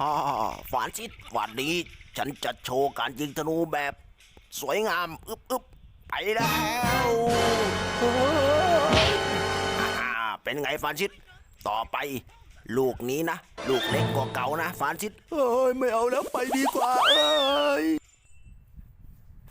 ฮ่าฝานชิดวันนี้ ฉันจะโชว์การยิงธนูแบบ สวยงามอึบอึบไปแล้วเป็นไงฟานชิดต่อไป ลูกนี้นะ ลูกเล็กกว่าเก่านะฟานชิดเอ้ยไม่เอาแล้วไปดีกว่าเอ้ย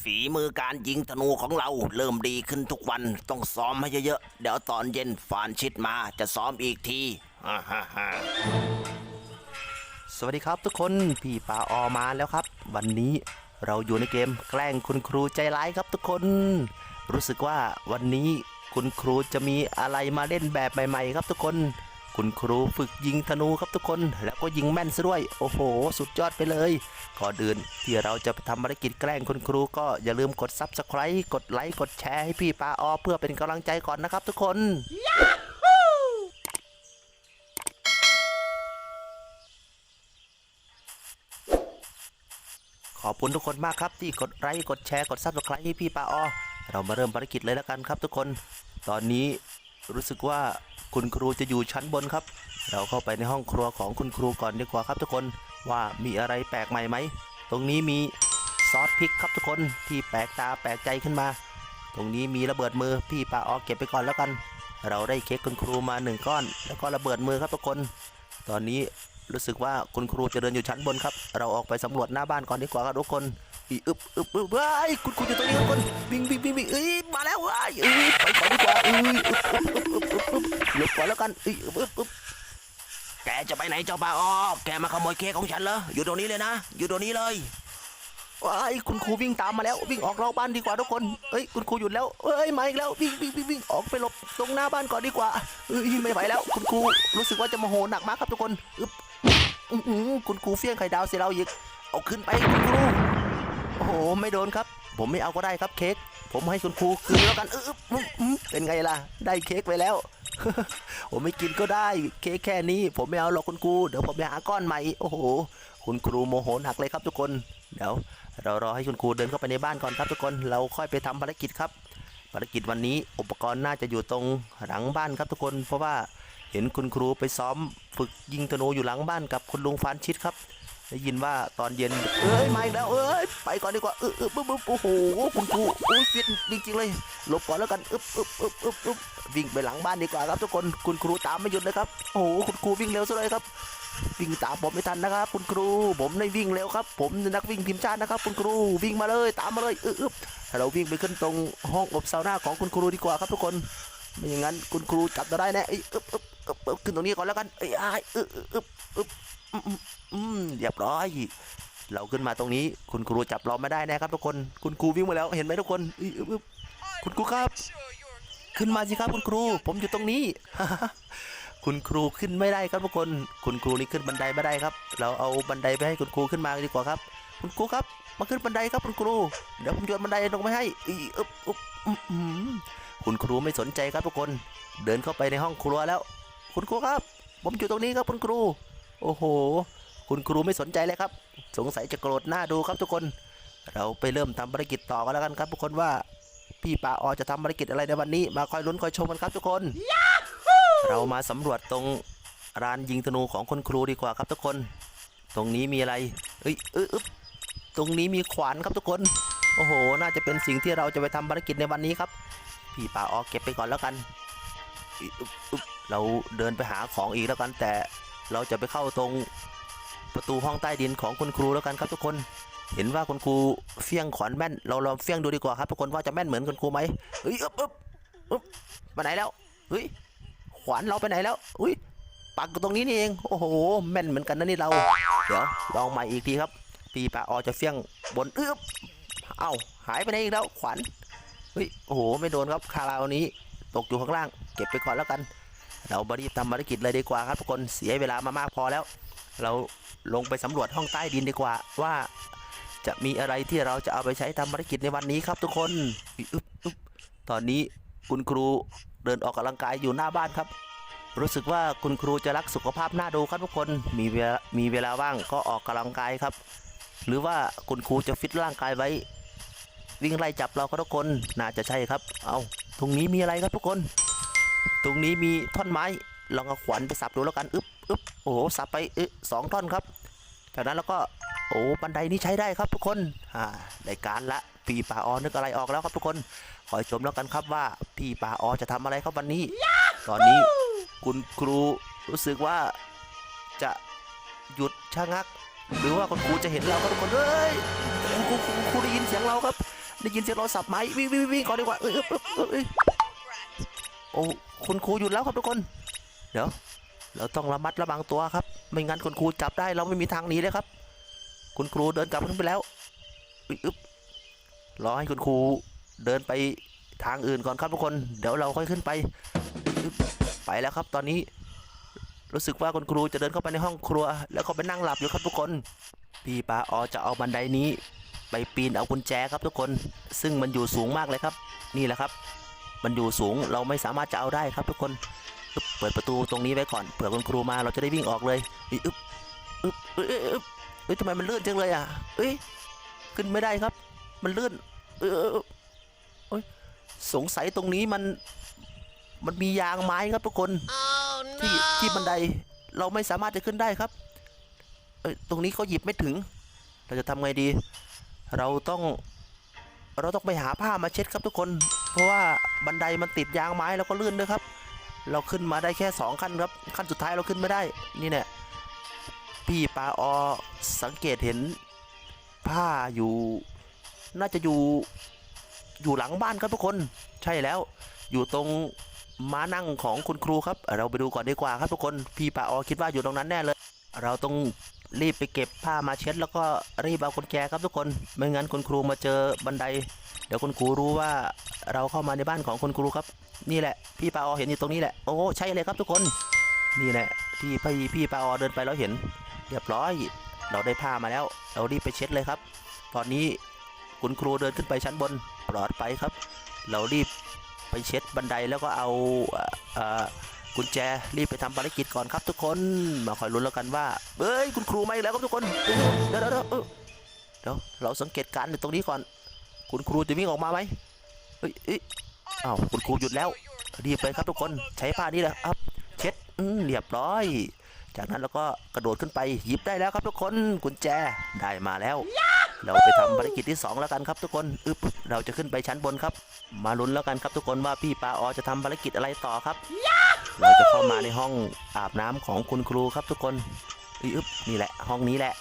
ฝีมือการยิงธนูของเราเริ่มดีขึ้นทุกวันต้องซ้อมให้เยอะๆ เดี๋ยวตอนเย็นฟานชิดมาจะซ้อมอีกทีฮ่าฮ่าฮ่า สวัสดีครับทุกคนพี่ปาออมาแล้วครับ วันนี้เราอยู่ในเกมแกล้งคุณครูใจร้ายครับทุกคน รู้สึกว่าวันนี้คุณครูจะมีอะไรมาเล่นแบบใหม่ ๆ ครับทุกคน คุณครูฝึกยิงธนูครับทุกคน แล้วก็ยิงแม่นซะด้วย โอ้โห สุดยอดไปเลยก่อนอื่นที่เราจะไปทำภารกิจแกล้งคุณครูก็อย่าลืมกด Subscribe กดไลค์กดแชร์ให้พี่ปาออเพื่อเป็นกำลังใจก่อนนะครับทุกคนข อบคุณทุกคนมากครับที่กดไลค์กดแชร์กดซับสไครต์ให้พี่ปาออเรามาเริ่มภารกิจเลยแล้วกันครับทุกคน ตอนนี้รู้สึกว่าคุณครูจะอยู่ชั้นบนครับ เราเข้าไปในห้องครัวของคุณครูก่อนดีกว่าครับทุกคนว่ามีอะไรแปลกใหม่ไหม ตรงนี้มีซอสพริกครับทุกคนที่แปลกตาแปลกใจขึ้นมา ตรงนี้มีระเบิดมือพี่ปาออเก็บไปก่อนแล้วกัน เราได้เค้กคุณครูมาหนึ่งก้อน แล้วก็ระเบิดมือครับทุกคน ตอนนี้ รู้สึกว่าคุณครูจะเดินอยู่ชั้นบนครับ เราออกไปสำรวจหน้าบ้านก่อนดีกว่าครับทุกคนอีอึบอึบอึบเฮ้ยคุณครูอยู่ตรงนี้ทุกคนวิ่งวิ่งวิ่งวิ่งเอ้ยมาแล้วเอ้ยเอ้ยไปก่อนดีกว่าเอ้ยอึบอึบอึบอึบอึบอึบหลบก่อนแล้วกันเอ้ยอึบอึบอึบแกจะไปไหนเจ้าป่าอ้อแกมาขโมยเค้กของฉันเหรออยู่ตรงนี้เลยนะ อยู่ตรงนี้เลยว้ายคุณครูวิ่งตามมาแล้ววิ่งออกนอกบ้านดีกว่าทุกคนเอ้ยคุณครูหยุดแล้วเอ้ยมาอีกแล้ววิ่งวิ่งวิ่งวิ่งออกไปหลบตรงหน้าบ้านก่อนดีกว่าเอ้ยไม่ไหวแล้ว คุณครูรู้สึกว่าจะโมโหหนักมากครับทุกคนอึบ อื้อหือคุณครูเฟี้ยงไข่ดาวใส่เราอีก เอาขึ้นไปคุณครู โอ้โห ไม่โดนครับ ผมไม่เอาก็ได้ครับเค้ก ผมให้คุณครูคืนแล้วกันเอออื้ออื้อเป็นไงล่ะ ได้เค้กไปแล้ว ผมไม่กินก็ได้เค้กแค่นี้ ผมไม่เอาหรอกคุณครู เดี๋ยวผมไปหาก้อนใหม่ โอ้โห คุณครูโมโหหนักเลยครับทุกคน เดี๋ยวเรารอให้คุณครูเดินเข้าไปในบ้านก่อนครับทุกคน เราค่อยไปทำภารกิจครับ ภารกิจวันนี้อุปกรณ์น่าจะอยู่ตรงหลังบ้านครับทุกคน เพราะว่า เห็นคุณครูไปซ้อมฝึกยิงธนูอยู่หลังบ้านกับคุณลุงฟานชิดครับ ได้ยินว่าตอนเย็น เอ้ยมาอีกแล้วเอ้ยไปก่อนดีกว่าเออเออปึ๊บปึ๊บโอ้โหคุณครูโอ้ยฟิตจริงๆเลยหลบก่อนแล้วกันอึบอึบอึบอึบอึบวิ่งไปหลังบ้านดีกว่าครับ ทุกคนคุณครูตามไม่หยุดเลยครับโอ้โหคุณครูวิ่งเร็วซะเลยครับวิ่งตามผมไม่ทันนะครับ คุณครู ผมได้วิ่งเร็วครับ ผมนักวิ่งทีมชาตินะครับ คุณครูวิ่งมาเลยตามมาเลยอึบอึบเราวิ่งไปขึ้นตรงห้องอบซาวน่าของคุณครูดีกว่าครับทุกคนไม่อย่างนั้นคุณครูจับเราได้แน่อ้ยอึบอึบอึบอึบ ขึ้นตรงนี้ก่อนแล้วกันเอ้ยอ้ายอึบอึบอึบอึบอืมอืมเรียบร้อย เราขึ้นมาตรงนี้ คุณครูจับเราไม่ได้น่ครับทุกคน คุณครูวิ่งมาแล้วเห็นไหมทุกคนอึ๊บอึบคุณครูครับ ขึ้นมาสิครับคุณครู ผมอยู่ตรงนี้ คุณครูขึ้นไม่ได้ครับทุกคน คุณครูนี่ขึ้นบันไดไม่ได้ครับ เราเอาบันไดไปให้คุณครูขึ้นมาดีกว่าครับ คุณครูครับ มาขึ้นบันไดครับคุณครู เดี๋ยวผมโยนบันไดลงไปให้อึ๊บอึ๊บอื้อหือคุณครูไม่สนใจครับทุกคน เดินเข้าไปในห้องครัวแล้ว คุณครูครับ ผมอยู่ตรงนี้ครับคุณครู โอ้โห คุณครูไม่สนใจเลยครับ สงสัยจะโกรธหน้าดูครับทุกคน เราไปเริ่มทำภารกิจต่อกันแล้วกันครับทุกคนว่าพี่ปาออจะทำภารกิจอะไรในวันนี้ มาคอยลุ้นคอยชมกันครับทุกคน เรามาสำรวจตรงร้านยิงธนูของคุณครูดีกว่าครับทุกคน ตรงนี้มีอะไร เอ้ยเอ้ยอึ๊บตรงนี้มีขวานครับทุกคน โอ้โห น่าจะเป็นสิ่งที่เราจะไปทำภารกิจในวันนี้ครับ พี่ปาออเก็บไปก่อนแล้วกันอึ๊บอึ๊บอึ๊บ เราเดินไปหาของอีกแล้วกัน แต่เราจะไปเข้าตรงประตูห้องใต้ดินของคุณครูแล้วกันครับทุกคน เห็นว่าคุณครูเฟี้ยงขวานแม่น เราลองเฟี้ยงดูดีกว่าครับทุกคนว่าจะแม่นเหมือนคุณครูไหมเฮ้ยอึ๊บอึ๊บอึ๊บไปไหนแล้วเฮ้ยขวานเราไปไหนแล้วอุ้ยปักตรงนี้นี่เองโอ้โหแม่นเหมือนกันนะนี่เราเดี๋ยวลองใหม่อีกทีครับ ปีปาออจะเฟี้ยงบนอึ๊บเอ้าหายไปไหนอีกแล้วขวานเฮ้ยโอ้โหไม่โดนครับคาราวนี้ ตกอยู่ข้างล่าง เก็บไปก่อนแล้วกัน เราบรีบทำภารกิจเลยดีกว่าครับทุกคนเสียเวลามามากพอแล้ว เราลงไปสำรวจห้องใต้ดินดีกว่าว่าจะมีอะไรที่เราจะเอาไปใช้ทำภารกิจในวันนี้ครับทุกคนอึ๊บอึ๊บตอนนี้คุณครูเดินออกกำลังกายอยู่หน้าบ้านครับ รู้สึกว่าคุณครูจะรักสุขภาพหน่าดูครับทุกคนมีเวลามีเวลาว่างก็ออกกำลังกายครับ หรือว่าคุณครูจะฟิตร่างกายไว้ วิ่งไล่จับเราครับทุกคนน่าจะใช่ครับ เอาตรงนี้มีอะไรครับทุกคน ตรงนี้มีท่อนไม้ลองเอาขวานไปสับดูแล้วกันอึ๊บอึ๊บโอ้โหสับไปอึ๊บสองท่อนครับ จากนั้นแล้วก็โอ้บันไดนี้ใช้ได้ครับทุกคนอ่าได้การละพี่ป่าออนึกอะไรออกแล้วครับทุกคนคอยชมแล้วกันครับว่าพี่ป่าออจะทำอะไรครับวันนี้ ตอนนี้คุณครูรู้สึกว่าจะหยุดชะงัก หรือว่าคุณครูจะเห็นเราครับทุกคนเฮ้ยครูครูครูครูได้ยินเสียงเราครับ ได้ยินเสียงเราสับไม้วิ่งวิ่งวิ่งก่อนดีกว่าเอ้ยเอ้ย โอ้คุณครูหยุดแล้วครับทุกคน เดี๋ยว เราต้องระมัดระวังตัวครับ ไม่งั้นคุณครูจับได้เราไม่มีทางหนีเลยครับ คุณครูเดินกลับขึ้นไปแล้วอึ๊บรอให้คุณครูเดินไปทางอื่นก่อนครับทุกคน เดี๋ยวเราค่อยขึ้นไป ไปแล้วครับตอนนี้ รู้สึกว่าคุณครูจะเดินเข้าไปในห้องครัว แล้วก็ไปนั่งหลับอยู่ครับทุกคน พี่ปาออจะเอาบันไดนี้ ไปปีนเอากุญแจครับทุกคน ซึ่งมันอยู่สูงมากเลยครับ นี่แหละครับ มันอยู่สูงเราไม่สามารถจะเอาได้ครับทุกคนอึ๊บเปิดประตูตรงนี้ไว้ก่อนเผื่อคุณครูมาเราจะได้วิ่งออกเลยอึ๊บอึ๊บอึ๊บเอ้ยเอ้ยเอ้ยเอ้ยทำไมมันลื่นจังเลยอะเอ้ยขึ้นไม่ได้ครับ มันลื่นเออเออเออเอ้ยสงสัยตรงนี้มันมันมียางไม้ครับทุกคนที่ที่บันไดเราไม่สามารถจะขึ้นได้ครับเอ้ยตรงนี้เขาหยิบไม่ถึง เราจะทำไงดี เราต้อง เราต้องไปหาผ้ามาเช็ดครับทุกคน เพราะว่าบันไดมันติดยางไม้แล้วก็ลื่นด้วยครับ เราขึ้นมาได้แค่สองขั้นครับ ขั้นสุดท้ายเราขึ้นไม่ได้ นี่เนี่ยพี่ปาออสังเกตเห็นผ้าอยู่ น่าจะอยู่อยู่หลังบ้านครับทุกคน ใช่แล้ว อยู่ตรงม้านั่งของคุณครูครับ เราไปดูก่อนดีกว่าครับทุกคน พี่ปาออคิดว่าอยู่ตรงนั้นแน่เลย เราต้องรีบไปเก็บผ้ามาเช็ด แล้วก็รีบเอากุญแจครับทุกคน ไม่งั้นคุณครูมาเจอบันได เดี๋ยวคุณครูรู้ว่า เราเข้ามาในบ้านของคุณครูครับ นี่แหละ พี่ปาออเห็นอยู่ตรงนี้แหละ โอ้ใช่เลยครับทุกคน นี่แหละที่พี่พี่ปาออเดินไปแล้วเห็น เรียบร้อย เราได้ผ้ามาแล้ว เรารีบไปเช็ดเลยครับ ตอนนี้คุณครูเดินขึ้นไปชั้นบนปลอดไปครับ เรารีบไปเช็ดบันไดแล้วก็เอาอกุญแจรีบไปทำภารกิจก่อนครับทุกคนมาคอยลุ้นแล้วกันว่าเอ้ยคุณครูมาอีกแล้วครับทุกคนเดี๋ยวเดี๋ยวเดี๋ยวเอเดี๋ยวเราสังเกตการณ์อยู่ตรงนี้ก่อน คุณครูจะวิ่งออกมาไหม เอ้ยเอ้ยอ้าวคุณครูหยุดแล้วรีบไปครับทุกคนใช้ผ้านี้แหละครับ เช็ดอืมเรียบร้อย จากนั้นเราก็กระโดดขึ้นไปหยิบได้แล้วครับทุกคนกุญแจได้มาแล้ว เราไปทำภารกิจที่สองแล้วกันครับทุกคนอึบเราจะขึ้นไปชั้นบนครับ มาลุ้นแล้วกันครับทุกคนว่าพี่ปาออจะทำภารกิจอะไรต่อครับ เราจะเข้ามาในห้องอาบน้ำของคุณครูครับทุกคนอึบนี่แหละ ห้องนี้แหละ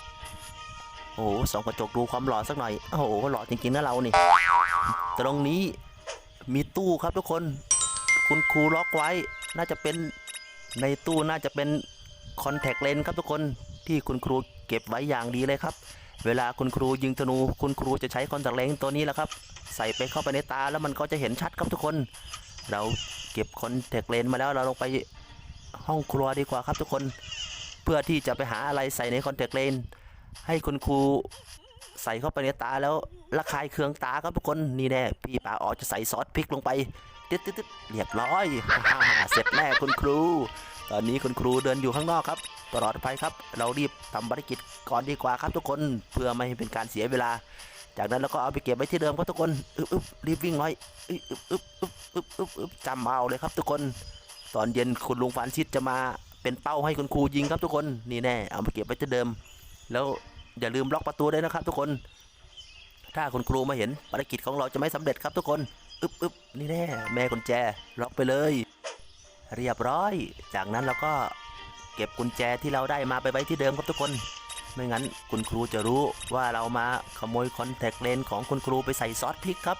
โอ้โหสองกระจกดูความหล่อสักหน่อยโอ้โหหล่อจริงๆนะเรานี่ ตรงนี้ มีตู้ครับทุกคน คุณครูล็อกไว้ น่าจะเป็นในตู้น่าจะเป็นคอนแทคเลนส์ครับทุกคนที่คุณครูเก็บไว้อย่างดีเลยครับ เวลาคุณครูยิงธนู คุณครูจะใช้คอนแทคเลนส์ตัวนี้แหละครับ ใส่ไปเข้าไปในตาแล้วมันก็จะเห็นชัดครับทุกคน เราเก็บคอนแทคเลนส์มาแล้วเราลงไปห้องครัวดีกว่าครับทุกคน เพื่อที่จะไปหาอะไรใส่ในคอนแทคเลนส์ให้คุณครู ใส่เข้าไปในตาแล้วระคายเคืองตาครับทุกคนนี่แน่พี่ป่าออจะใส่ซอสพริกลงไปตึ๊ดตึ๊ดตึ๊ดเรียบร้อยเสร็จแน่คุณครู ตอนนี้คุณครูเดินอยู่ข้างนอกครับปลอดภัยครับ เรารีบทำภารกิจก่อนดีกว่าครับทุกคนเพื่อไม่ให้เป็นการเสียเวลา จากนั้นเราก็เอาไปเก็บไว้ที่เดิมครับทุกคนอึ๊บอึบรีบวิ่งไว้อึบอึ๊บอึ๊บอึบอึบอึบอึบจำเอาเลยครับทุกคน ตอนเย็นคุณลุงฟานชิดจะมาเป็นเป้าให้คุณครูยิงครับทุกคนนี่แน่เอาไปเก็บไว้ที่เดิม แล้ว อย่าลืมล็อกประตูด้วยนะครับ ทุกคน ถ้าคุณครูมาเห็นภารกิจของเราจะไม่สำเร็จครับทุกคนอึ๊บอึ๊บนี่แน่แม่กุญแจล็อกไปเลย เรียบร้อย จากนั้นเราก็เก็บกุญแจที่เราได้มาไปไว้ที่เดิมครับทุกคน ไม่งั้นคุณครูจะรู้ว่าเรามาขโมยคอนแทคเลนส์ของคุณครูไปใส่ซอสพริกครับ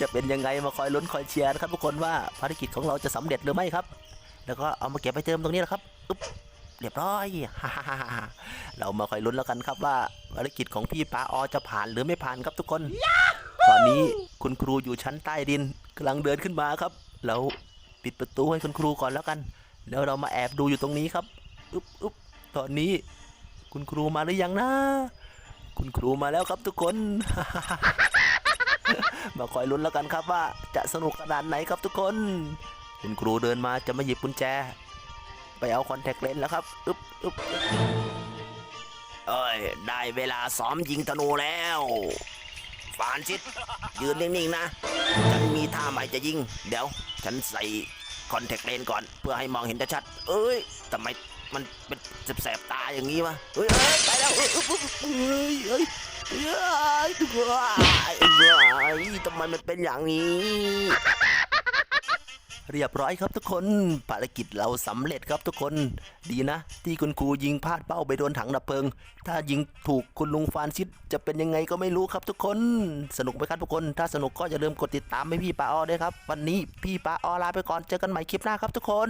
จะเป็นยังไงมาคอยลุ้นคอยเชียร์นะครับทุกคนว่าภารกิจของเราจะสำเร็จหรือไม่ครับ แล้วก็เอามาเก็บไปเติมตรงนี้นะครับอึ๊บ เรียบร้อยเรามาคอยลุ้นแล้วกันครับว่าภารกิจของพี่ปาออจะผ่านหรือไม่ผ่านครับทุกคน ตอนนี้คุณครูอยู่ชั้นใต้ดินกำลังเดินขึ้นมาครับ เราปิดประตูให้คุณครูก่อนแล้วกัน แล้วเรามาแอบดูอยู่ตรงนี้ครับอึ๊บอึ๊บตอนนี้ คุณครูมาหรือยังนะ คุณครูมาแล้วครับทุกคน มาคอยลุ้นแล้วกันครับว่าจะสนุกขนาดไหนครับทุกคน คุณครูเดินมาจะมาหยิบกุญแจ ไปเอาคอนแทคเลนส์แล้วครับอึ๊บอึ๊บเอ้ย ได้เวลาซ้อมยิงธนูแล้วฟานชิด ยืนนิ่งๆนะ ฉันมีท่าใหม่จะยิง เดี๋ยว ฉันใส่คอนแทคเลนส์ก่อน เพื่อให้มองเห็นชัดๆเอ้ยทำไมมันเป็นแสบตาอย่างนี้วะเฮ้ยเฮ้ยไปแล้วเฮ้ยเฮ้ยเฮ้ยเฮ้ยเฮ้ยเฮ้ยทำไมมันเป็นอย่างนี้ เรียบร้อยครับทุกคนภารกิจเราสำเร็จครับทุกคน ดีนะ ที่คุณครูยิงพลาดเป้าไปโดนถังดับเพลิง ถ้ายิงถูกคุณลุงฟานชิด จะเป็นยังไงก็ไม่รู้ครับทุกคน สนุกไหมครับทุกคน ถ้าสนุกก็อย่าลืมกดติดตามให้พี่ปาออด้วยครับ วันนี้พี่ปาออลาไปก่อนเจอกันใหม่คลิปหน้าครับทุกคน